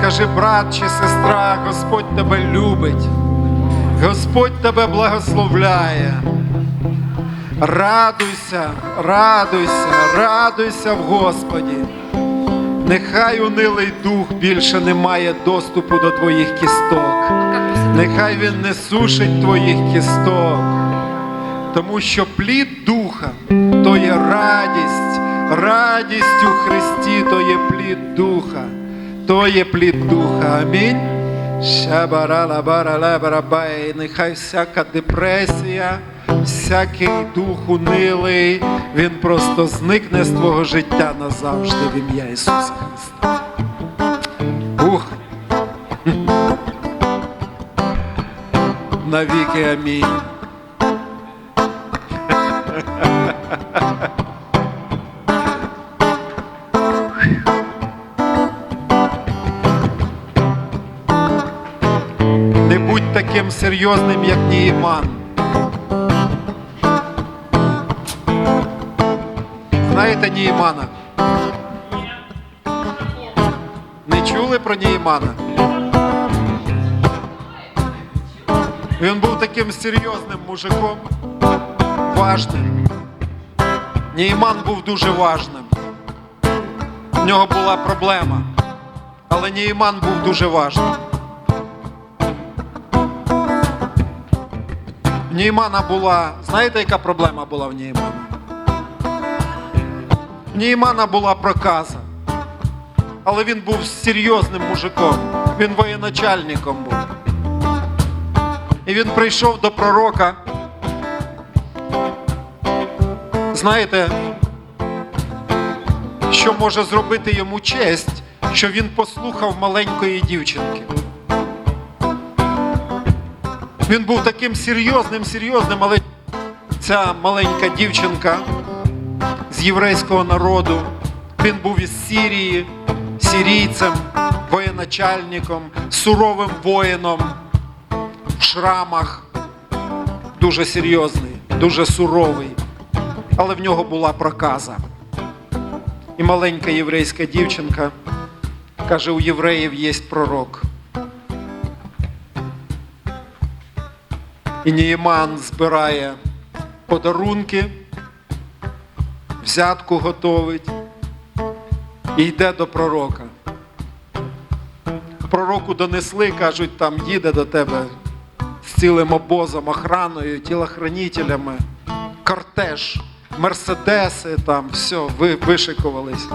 Скажи, брат чи сестра, Господь тебе любить, Господь тебе благословляє. Радуйся, радуйся, радуйся в Господі. Нехай унилий дух більше не має доступу до твоїх кісток. Нехай він не сушить твоїх кісток. Тому що плід духа то є радість, радість у Христі, то є плід духа, то є плід духа. Амінь. Шабаралабаралабарабай. Нехай всяка депресія, всякий дух унилий, він просто зникне з твого життя назавжди в ім'я Ісуса Христа. Ух. Навіки амінь. Будь таким серйозним, як Нігіман. Знаєте Нігімана? Не чули про Нігімана? Він був таким серйозним мужиком, важним. Нігіман був дуже важним. В нього була проблема. Але Нігіман був дуже важним. В була, знаєте, яка проблема була в Неймана? В Неймана була проказа. Але він був серйозним мужиком. Він воєначальником був. І він прийшов до пророка. Знаєте, що може зробити йому честь, що він послухав маленької дівчинки. Він був таким серйозним, серйозним, але ця маленька дівчинка з єврейського народу, він був із Сирії, сирійцем, воєначальником, суровим воїном в шрамах, дуже серйозний, дуже суровий, але в нього була проказа. І маленька єврейська дівчинка каже: у євреїв є пророк. І Нієман збирає подарунки, взятку готовить і йде до пророка. Пророку донесли, кажуть, там їде до тебе з цілим обозом, охраною, тілохранителями, кортеж, мерседеси, там все, ви вишикувались.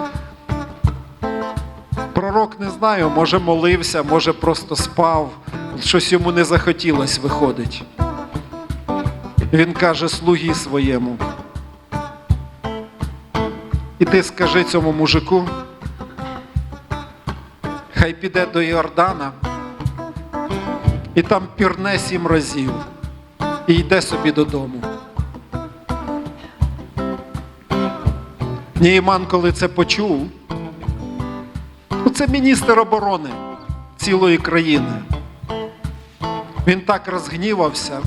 Пророк не знаю, може молився, може просто спав, щось йому не захотілось виходить. Він каже слугі своєму. Іди скажи цьому мужику, хай піде до Йордана і там пірне сім разів і йде собі додому. Нейман, коли це почув, ну це міністр оборони цілої країни. Він так розгнівався.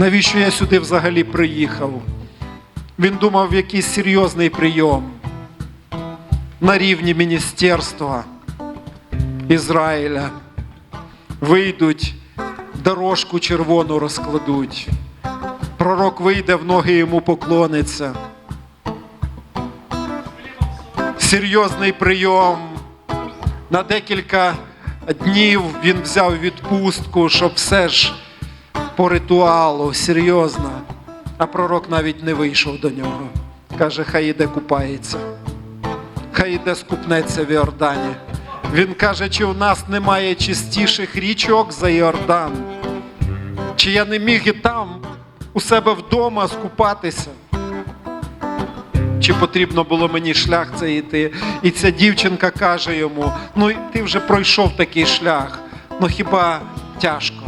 Навіщо я сюди взагалі приїхав? Він думав якийсь серйозний прийом на рівні Міністерства Ізраїля. Вийдуть, дорожку червону розкладуть. Пророк вийде в ноги йому поклониться. Серйозний прийом. На декілька днів він взяв відпустку, щоб все ж по ритуалу, серйозно. А пророк навіть не вийшов до нього. Каже, хай іде купається, хай іде скупнеться в Йордані. Він каже, чи у нас немає чистіших річок за Йордан? Чи я не міг і там у себе вдома скупатися? Чи потрібно було мені шлях цей йти? І ця дівчинка каже йому: ну ти вже пройшов такий шлях, ну хіба тяжко?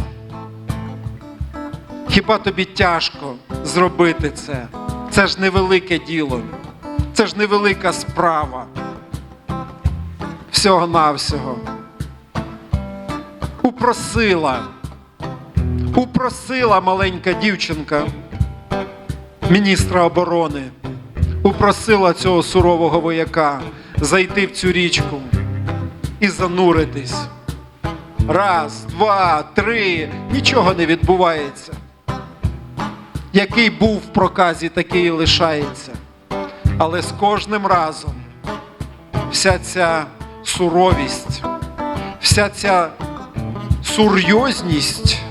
Хіба тобі тяжко зробити це? Це ж невелике діло, це ж невелика справа. Всього-навсього. Упросила, упросила маленька дівчинка міністра оборони, упросила цього сурового вояка зайти в цю річку і зануритись. Раз, два, три, нічого не відбувається. Який був в проказі, такий і лишається. Але з кожним разом вся ця суровість, вся ця сурйозність,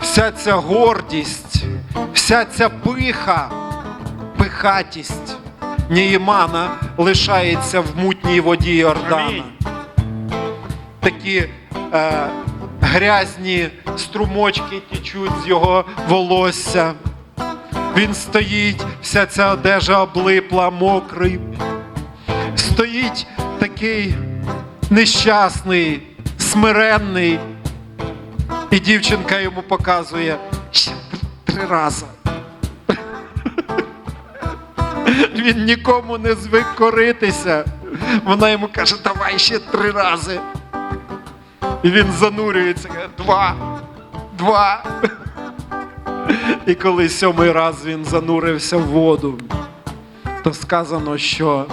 вся ця гордість, вся ця пиха, пихатість Ніїмана лишається в мутній воді Йордана. Такі е, грязні струмочки тічуть з його волосся. Він стоїть, вся ця одежа облипла, мокрий. Стоїть такий нещасний, смиренний. І дівчинка йому показує ще три рази. Він нікому не звик коритися. Вона йому каже, давай ще три рази. І він занурюється, два, два. І коли сьомий раз він занурився в воду, то сказано, що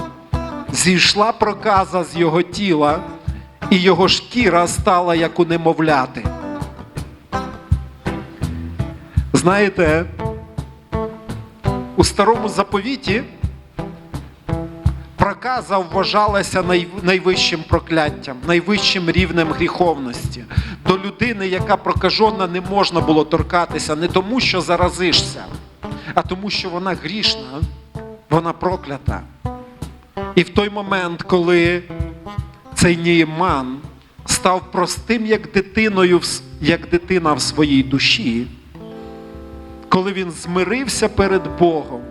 зійшла проказа з його тіла, і його шкіра стала як у немовляти. Знаєте, у старому заповіті проказа вважалася найвищим прокляттям, найвищим рівнем гріховності. До людини, яка прокажена, не можна було торкатися не тому, що заразишся, а тому, що вона грішна, вона проклята. І в той момент, коли цей Нієман став простим, як дитиною, як дитина в своїй душі, коли він змирився перед Богом,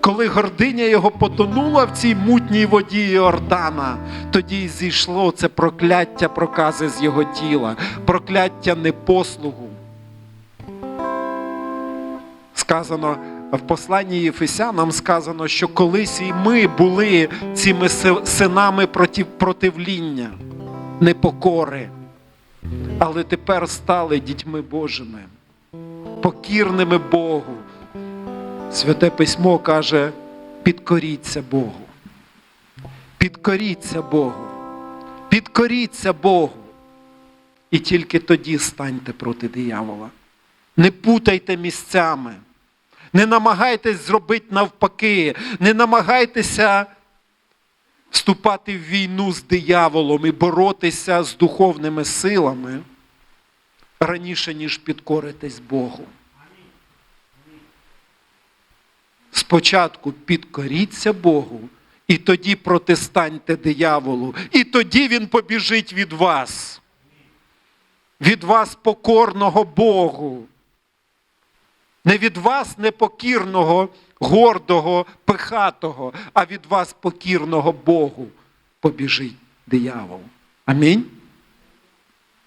коли гординя його потонула в цій мутній воді Йордана, тоді й зійшло це прокляття прокази з його тіла, прокляття непослугу. Сказано в посланні Єфесянам сказано, що колись і ми були цими синами проти, противління, непокори, але тепер стали дітьми Божими, покірними Богу. Святе письмо каже: підкоріться Богу. Підкоріться Богу. Підкоріться Богу. І тільки тоді станьте проти диявола. Не путайте місцями. Не намагайтесь зробити навпаки. Не намагайтеся вступати в війну з дияволом і боротися з духовними силами раніше, ніж підкоритесь Богу. Спочатку підкоріться Богу, і тоді протистаньте дияволу, і тоді він побіжить від вас. Від вас покорного Богу. Не від вас непокірного, гордого, пихатого, а від вас покірного Богу побіжить диявол. Амінь.